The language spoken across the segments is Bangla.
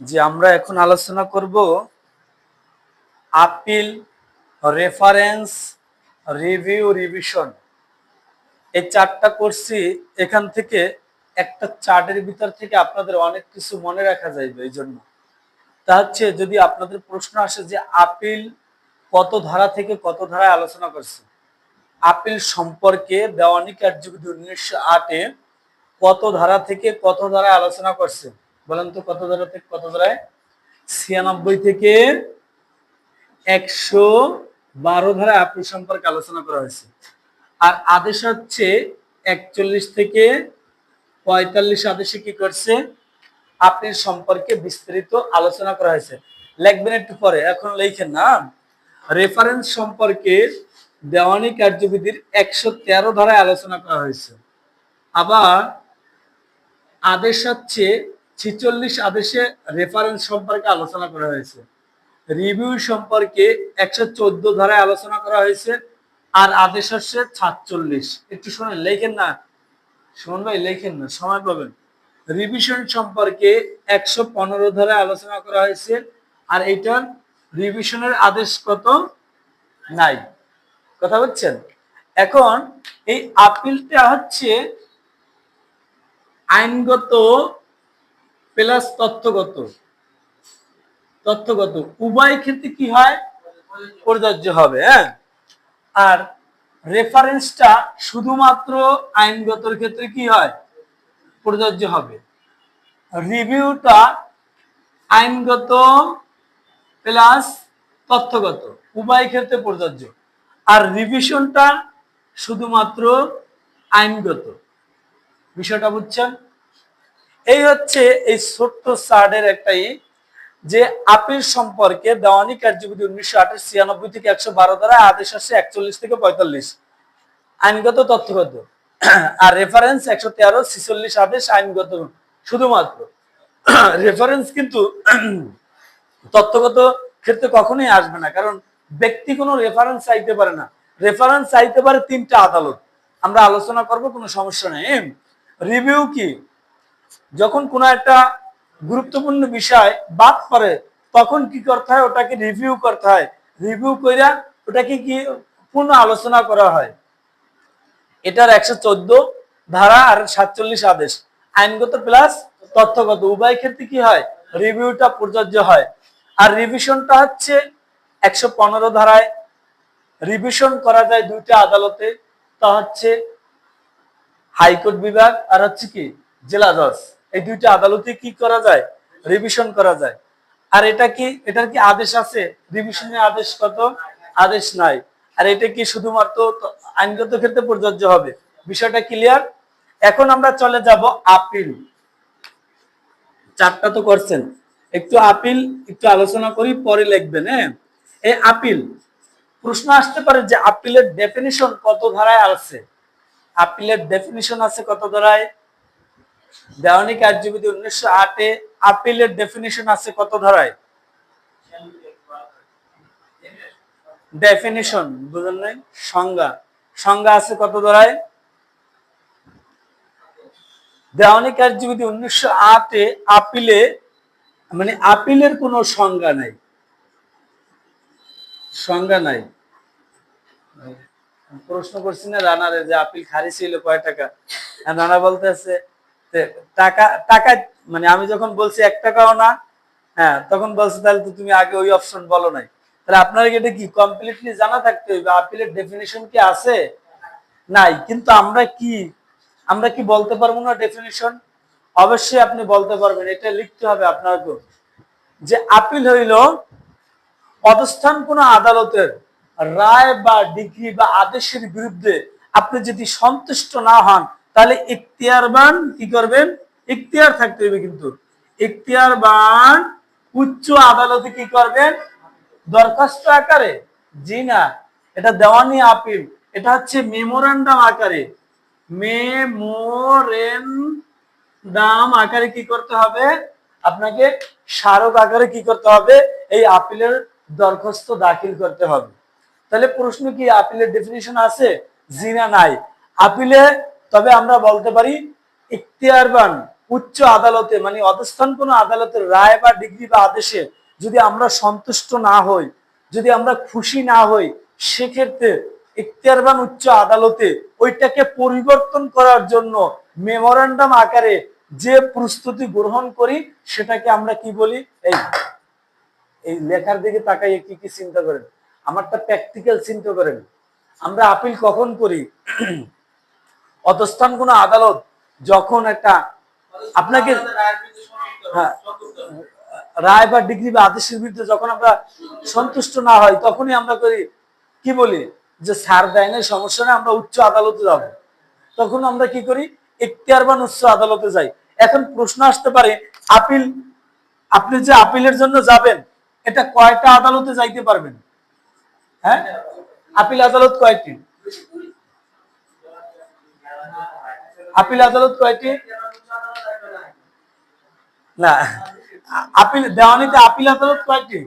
যে আমরা এখন আলোচনা করব আপিল রেফারেন্স রিভিউ রিভিশন এই চারটা করছি এখান থেকে একটা চার্টের ভিতর থেকে আপনাদের অনেক কিছু মনে রাখা যাইবে এই জন্য। তা হচ্ছে যদি আপনাদের প্রশ্ন আসে যে আপিল কত ধারা থেকে কত ধারায় আলোচনা করছে? আপিল সম্পর্কে দেওয়ানি কার্যবিধি উনিশশো আটে কত ধারা থেকে কত ধারায় আলোচনা করছে? বলেন তো কত ধারা থেকে কত ধারায় ছিয়ানব্বই থেকে একশো বারো ধারায় আপনি সম্পর্কে আলোচনা করা হয়েছে। আর আদেশ হচ্ছে একচল্লিশ থেকে পঁয়তাল্লিশ আদেশে কি করছে? আপনি সম্পর্কে বিস্তারিত আলোচনা করা হয়েছে। লিখবেন একটু পরে, এখন লিখেন না। রেফারেন্স সম্পর্কে দেওয়ানি কার্যবিধির একশো তেরো ধারায় আলোচনা করা হয়েছে। আবার আদেশ হচ্ছে ছিচল্লিশ আদেশে রেফারেন্স সম্পর্কে আলোচনা করা হয়েছে। রিভিউ সম্পর্কে একশো চোদ্দ ধারায় আলোচনা করা হয়েছে আর আদেশ হচ্ছে সাতচল্লিশ। একটু শোনেন, লেখেন না। শোন ভাই, লেখেন না, সময় পাবেন। রিভিশন সম্পর্কে একশো পনেরো ধারায় আলোচনা করা হয়েছে আর এইটার রিভিশনের আদেশ কত? নাই। কথা বলছেন? এখন এই আপিলটা হচ্ছে আইনগত প্লাস তথ্যগত তথ্যগত উভয় ক্ষেত্রে কি হয়? প্রযোজ্য হবে হ্যাঁ? আর রেফারেন্সটা শুধুমাত্র আইনগতর ক্ষেত্রে কি হয়? প্রযোজ্য হবে। রিভিউটা আইনগত প্লাস তথ্যগত উভয় ক্ষেত্রে প্রযোজ্য আর রিভিশনটা শুধুমাত্র আইনগত। বিষয়টা বুঝছেন? এই হচ্ছে এই ছোট্ট সার্ডের একটাই যে আপিল সম্পর্কে দেওয়ানি কার্যবিধি উনিশশো আঠাশ ছিয়ানব্বই থেকে একশো বারো দ্বারা আদেশ আসছে একচল্লিশ থেকে পঁয়তাল্লিশ। আইনগত তথ্যগত। আর রেফারেন্স একশো তেরো, ছিচল্লিশ আদেশ আইনগত শুধুমাত্র। রেফারেন্স কিন্তু তথ্যগত ক্ষেত্রে কখনোই আসবে না, কারণ ব্যক্তি কোনো রেফারেন্স চাইতে পারে না। রেফারেন্স চাইতে পারে তিনটা আদালত। আমরা আলোচনা করব, কোনো সমস্যা নেই। রিভিউ কি? যখন কোনো একটা গুরুত্বপূর্ণ বিষয় বাদ করে তখন কি করতে হয়? ওটাকে রিভিউ করতে হয়। রিভিউ কইরা ওটাকে কি পূর্ণ আলোচনা করা হয়। এটার একশো চোদ্দ ধারা আর সাতচল্লিশ আদেশ। আইনগত প্লাস তথ্যগত। উভয় ক্ষেত্রে কি হয়? রিভিউটা প্রযোজ্য হয়। আর রিভিশনটা হচ্ছে একশো পনেরো ধারায়। রিভিশন করা যায় দুইটা আদালতে। তা হচ্ছে হাইকোর্ট বিভাগ আর হচ্ছে কি জেলা জজ, এই দুইটা আদালতে কি করা যায়? রিভিশন করা যায়। আর এটা কি, এটার কি আদেশ আছে? রিভিশনের আদেশ কত? আদেশ নাই। আর এটা কি শুধুমাত্র আইনগত ক্ষেত্রে প্রযোজ্য হবে? বিষয়টা ক্লিয়ার এখন আমরা চলে যাব আপিল চারটা তো করছেন। একটু আপিল একটু আলোচনা করি, পরে লিখবেন হ্যাঁ? এই আপিল প্রশ্ন আসতে পারে যে আপিলের ডেফিনিশন কত ধারায় আছে? আপিলের ডেফিনিশন আছে কত ধারায়? দেওয়ানি কার্যবিধি উনিশশো আটে আপিলের ডেফিনিশন আছে কত ধারায়? ডেফিনিশন বুঝলেন নাই? সংজ্ঞা। সংজ্ঞা আছে কত ধারায়? দেওয়ানি কার্যবিধি উনিশশো আটে আপিলে মানে আপিলের কোনো সংজ্ঞা নাই। সংজ্ঞা নাই। প্রশ্ন করছি না রানারে যে আপিল খারিজ ছিল কয় টাকা? রানা বলতেছে যে টাকা মানে আমি যখন বলছি এক টাকাও না হ্যাঁ তখন বলছে, তাহলে তো তুমি আগে ওই অপশন বলো নাই। তাহলে এটা কি কমপ্লিটলি জানা থাকতে আপিলের ডেফিনেশন কি আছে? নাই। কিন্তু আমরা কি আমরা কি বলতে পারব না ডেফিনেশন অবশ্যই আপনি বলতে পারবেন, এটা লিখতে হবে আপনাকে। যে আপিল হইল, অবস্থান কোন আদালতের রায় বা ডিগ্রি বা আদেশের বিরুদ্ধে আপনি যদি সন্তুষ্ট না হন তাহলে ইখতিয়ারবান কি করবেন? ইখতিয়ার থাকতে হবে কিন্তু। ইখতিয়ারবান উচ্চ আদালতে কি করবেন? দরখাস্ত আকারে। জি না, এটা দেওয়ানি আপিল। এটা হচ্ছে মেমোরান্ডাম আকারে। মেমোরেন্ডাম আকারে কি করতে হবে? আপনাকে স্মারক আকারে কি করতে হবে? এই আপিলের দরখাস্ত দাখিল করতে হবে। তাহলে প্রশ্ন কি, আপিলের ডেফিনিশন আছে? জি না, নাই। আপিলে তবে আমরা বলতে পারি ইখতিয়ারবান উচ্চ আদালতে মানে অধস্থান কোন আদালতের রায় বা ডিগ্রি বা আদেশে যদি আমরা সন্তুষ্ট না হই, যদি আমরা খুশি না হই, সেক্ষেত্রে ইখতিয়ারবান উচ্চ আদালতে ওইটাকে পরিবর্তন করার জন্য মেমোরান্ডাম আকারে যে প্রস্তুতি গ্রহণ করি, সেটাকে আমরা কি বলি? এই এই লেখার দিকে তাকাইয়ে কি কি চিন্তা করেন? আমারটা প্র্যাকটিক্যাল চিন্তা করেন। আমরা আপিল কখন করি? অতস্থান কোন আদালত যখন একটা আপনাকে হ্যাঁ রায় বা ডিগ্রি বা আদেশের বিরুদ্ধে যখন আমরা সন্তুষ্ট না হয় তখনই আমরা করি কি বলি? যে সার দেয় না সমস্যা নেই আমরা উচ্চ আদালতে যাব। তখন আমরা কি করি? এখতিয়ারবান উচ্চ আদালতে যাই। এখন প্রশ্ন আসতে পারে আপিল আপনি যে আপিলের জন্য যাবেন এটা কয়টা আদালতে যাইতে পারবেন? হ্যাঁ? আপিল আদালত কয়টি? আপিল আদালত কয়টি? না, আপিল, দেওয়ানিতে আপিল আদালত কয়টি?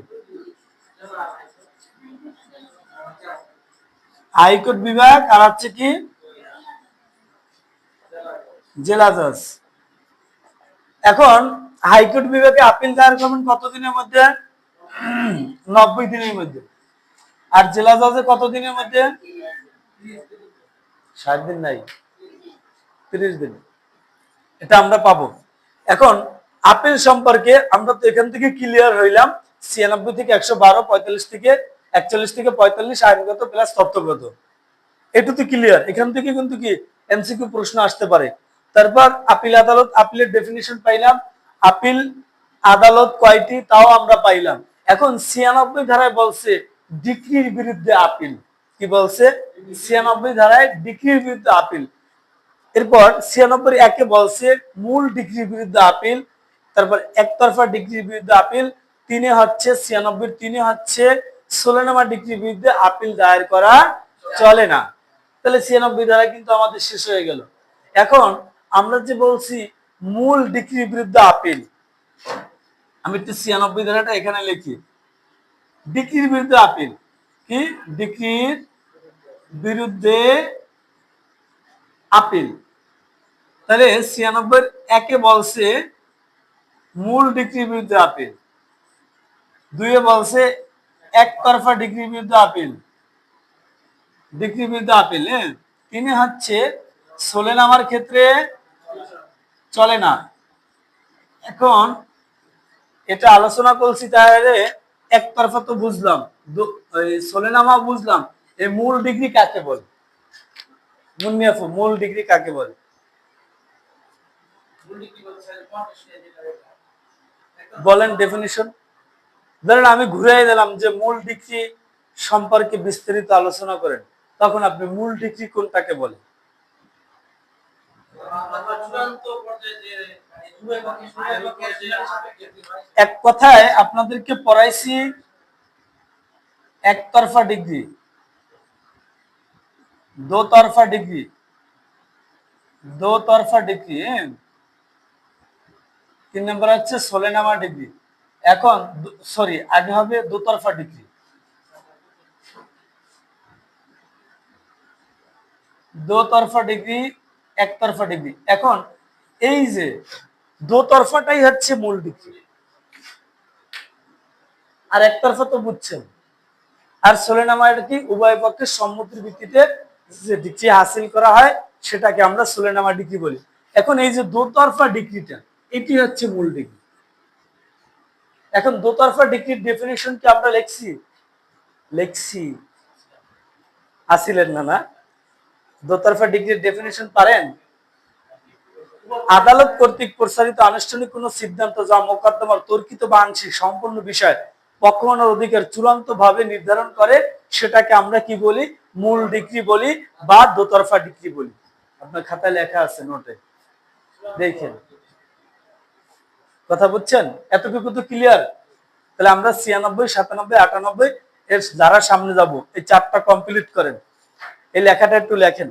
হাইকোর্ট বিভাগ আর হচ্ছে কি? জেলা জজ। এখন হাইকোর্ট বিভাগে আপিল দায়ের করবেন কতদিনের মধ্যে? নব্বই দিনের মধ্যে। আর জেলা জজে কত দিনের মধ্যে? ষাট দিন নাই। তিরিশ দিন। এটা আমরা পাবো। এখন আপিল সম্পর্কে আমরা তো এখান থেকে ক্লিয়ার হইলাম, ছিয়ানব্বই থেকে একশো বারো, পঁয়তাল্লিশ থেকে একচল্লিশ থেকে পঁয়তাল্লিশ আইনগত প্লাস তথ্যগত। এটা তো ক্লিয়ার এখান থেকে কিন্তু কি এমসিকিউ প্রশ্ন আসতে পারে। তারপর আপিল আদালত, আপিলের ডেফিনিশন পাইলাম। আপিল আদালত কয়টি তাও আমরা পাইলাম। এখন ছিয়ানব্বই ধারায় বলছে ডিক্রির বিরুদ্ধে আপিল। কি বলছে? ছিয়ানব্বই ধারায় ডিক্রির বিরুদ্ধে আপিল। এরপর ছিয়ানব্বই একে বলছে, মূল ডিগ্রির বিরুদ্ধে আপিল, তারপর একতরফা ডিগ্রির বিরুদ্ধে আপিল, তিনে হচ্ছে ছিয়ানব্বই, তিনে হচ্ছে ষোলো নম্বর ডিগ্রির বিরুদ্ধে আপিল দায়ের করা চলে না। তাহলে ছিয়ানব্বই ধারা কিন্তু আমাদের শেষ হয়ে গেল। এখন আমরা যে বলছি মূল ডিগ্রির বিরুদ্ধে আপিল, আমি একটু ছিয়ানব্বই ধারাটা এখানে লিখি। ডিগ্রির বিরুদ্ধে আপিল কি? ডিগ্রির বিরুদ্ধে আপিল। তাহলে ছিয়ানব্বই একে বলছে মূল ডিগ্রির বিরুদ্ধে আপিল দুইয়ে বলছে একতরফা ডিগ্রির বিরুদ্ধে আপিল ডিগ্রির বিরুদ্ধে আপিল হ্যাঁ? তিনি হচ্ছে সোলে নামার ক্ষেত্রে চলে না। এখন এটা আলোচনা করছি তাহলে একতরফা তো বুঝলাম। সোলেনামা বুঝলাম। এই মূল ডিগ্রি কাকে বলে? মুন্নিয়াফু, মূল ডিগ্রি কাকে বলে? বলেন ডেফিনিশন ধরেন আমি ঘুরে দিলাম যে মূল ডিগ্রি সম্পর্কে বিস্তারিত আলোচনা করেন, তখন আপনি মূল ডিগ্রি কোনটাকে বলেন এক কথায় আপনাদেরকে পড়াইছি একতরফা ডিগ্রি, দোতরফা ডিগ্রি দোতরফা ডিগ্রি হ্যাঁ? তিন নম্বর হচ্ছে সোলেনামা ডিগ্রি। এখন সরি আগে হবে দোতরফা ডিগ্রি। দোতরফা ডিগ্রি, একতরফা ডিগ্রি। এখন এই যে দোতরফাটাই হচ্ছে মূল ডিগ্রি। আর একতরফা তো বুঝছেন। আর সোলেনামা এটা কি? উভয় পক্ষের সম্মতির ভিত্তিতে যে ডিগ্রি হাসিল করা হয়, সেটাকে আমরা সোলেনামা ডিগ্রি বলি। এখন এই যে দোতরফা ডিগ্রিটা এটি হচ্ছে মূল ডিগ্রি এখন দোতরফা ডিগ্রির ডেফিনেশন কি আমরা লিখছি? লিখছি। আসিলেন না না? দোতরফা ডিগ্রির ডেফিনেশন পারেন? আদালত কর্তৃক প্রসারিত আনুষ্ঠানিক কোন সিদ্ধান্ত যা মোকদ্দমার তর্কিত বা আংশিক সম্পূর্ণ বিষয় পক্ষমানের অধিকার চূড়ান্ত ভাবে নির্ধারণ করে, সেটাকে আমরা কি বলি? মূল ডিগ্রি বলি বা দোতরফা ডিগ্রি বলি। আপনার খাতায় লেখা আছে নোটে। দেখেন। কথা বলছেন এতটুকু তো ক্লিয়ার তাহলে আমরা ছিয়ানব্বই, সাতানব্বই, আটানব্বই এর যারা সামনে যাব। এই চারটা কমপ্লিট করেন। এই লেখাটা একটু লেখেন।